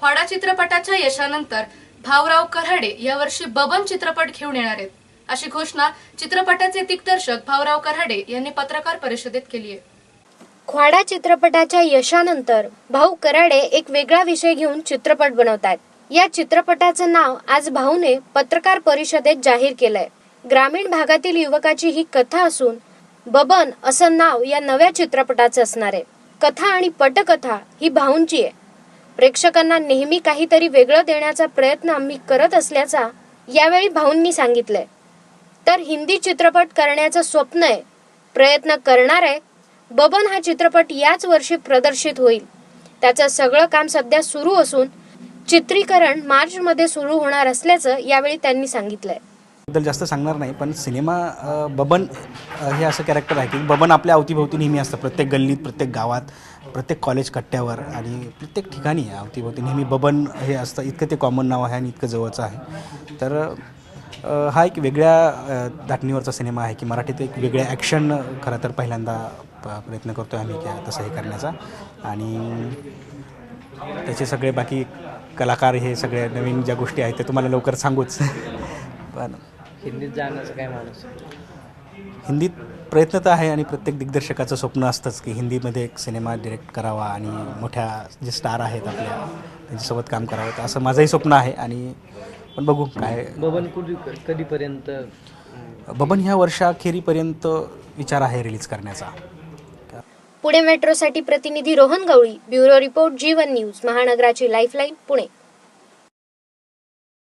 ख्वाडा चित्रपटाच्या यशानंतर भाऊराव कऱ्हाडे यावर्षी बबन चित्रपट घेऊन येणार आहेत. अशी घोषणा चित्रपटाचे दिग्दर्शक भाऊराव कऱ्हाडे यांनी पत्रकार परिषदेत केली आहे. ख्वाडा चित्रपटाच्या यशानंतर भाऊ कराडे एक वेगळा विषय घेऊन चित्रपट बनवतायत. या चित्रपटाचं नाव आज भाऊने पत्रकार परिषदेत जाहीर केलंय. ग्रामीण भागातील युवकाची ही कथा असून बबन असं नाव या नव्या चित्रपटाचं असणार आहे. कथा आणि पटकथा ही भाऊंची आहे. प्रेक्षकांना नेहमी काहीतरी वेगळं देण्याचा प्रयत्न आम्ही करत असल्याचा यावेळी भाऊंनी सांगितलंय. तर हिंदी चित्रपट करण्याचं स्वप्न आहे प्रयत्न करणार आहे बबन हा चित्रपट याच वर्षी प्रदर्शित होईल. त्याचं सगळं काम सध्या सुरू असून चित्रीकरण मार्च मध्ये सुरू होणार असल्याचं यावेळी त्यांनी सांगितलंय. बद्दल जास्त सांगणार नाही पण सिनेमा बबन हे असं कॅरेक्टर आहे की बबन आपल्या अवतीभोवती नेहमी असतं. प्रत्येक गल्लीत प्रत्येक गावात प्रत्येक कॉलेज कट्ट्यावर आणि प्रत्येक ठिकाणी अवतीभोवती. नेहमी बबन हे असतं. इतकं ते कॉमन नाव आहे आणि इतकं जवळचं आहे. तर हा एक वेगळ्या दाटणीवरचा सिनेमा आहे की मराठीत एक वेगळ्या ॲक्शन खरं तर पहिल्यांदा प- प्रयत्न करतो आहे आम्ही क्या तसं हे करण्याचा. आणि त्याचे सगळे बाकी कलाकार हे सगळे नवीन ज्या गोष्टी आहेत ते तुम्हाला लवकर सांगूच. पण हिंदीत जाण्याचं काय माणूस हिंदीत प्रयत्न तर आहे आणि प्रत्येक दिग्दर्शकाचं स्वप्न असतंच की हिंदीमध्ये एक सिनेमा डिरेक्ट करावा आणि मोठ्या जे स्टार आहेत आपल्या त्यांच्यासोबत काम करावं. तर असं माझंही स्वप्न आहे आणि पण बघू काय बबन कुठे कधीपर्यंत? बबन ह्या वर्षाखेरीपर्यंत विचार आहे रिलीज करण्याचा. पुणे मेट्रोसाठी प्रतिनिधी Rohan Gawali bureau report Jeevan news महानगराची lifeline Pune.